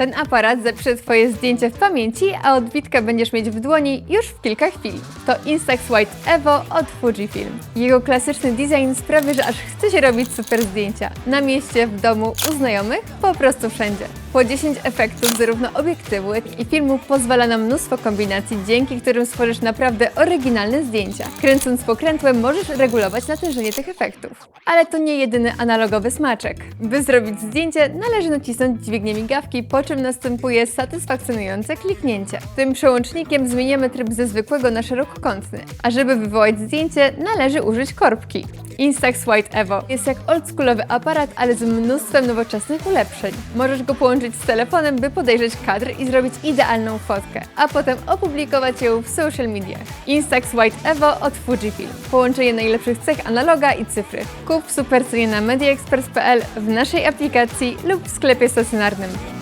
Ten aparat zapisze Twoje zdjęcie w pamięci, a odbitka będziesz mieć w dłoni już w kilka chwil. To Instax White Evo od Fujifilm. Jego klasyczny design sprawia, że aż chce się robić super zdjęcia. Na mieście, w domu, u znajomych, po prostu wszędzie. Po 10 efektów zarówno obiektywu, jak i filmu pozwala na mnóstwo kombinacji, dzięki którym stworzysz naprawdę oryginalne zdjęcia. Kręcąc pokrętłem możesz regulować natężenie tych efektów. Ale to nie jedyny analogowy smaczek. By zrobić zdjęcie, należy nacisnąć dźwignię migawki, po czym następuje satysfakcjonujące kliknięcie. Tym przełącznikiem zmieniamy tryb ze zwykłego na szerokokątny, a żeby wywołać zdjęcie, należy użyć korbki. Instax White Evo jest jak oldschoolowy aparat, ale z mnóstwem nowoczesnych ulepszeń. Możesz go połączyć z telefonem, by podejrzeć kadr i zrobić idealną fotkę, a potem opublikować ją w social mediach. Instax White Evo od Fujifilm. Połączenie najlepszych cech analoga i cyfry. Kup w na mediaexpress.pl, w naszej aplikacji lub w sklepie stacjonarnym.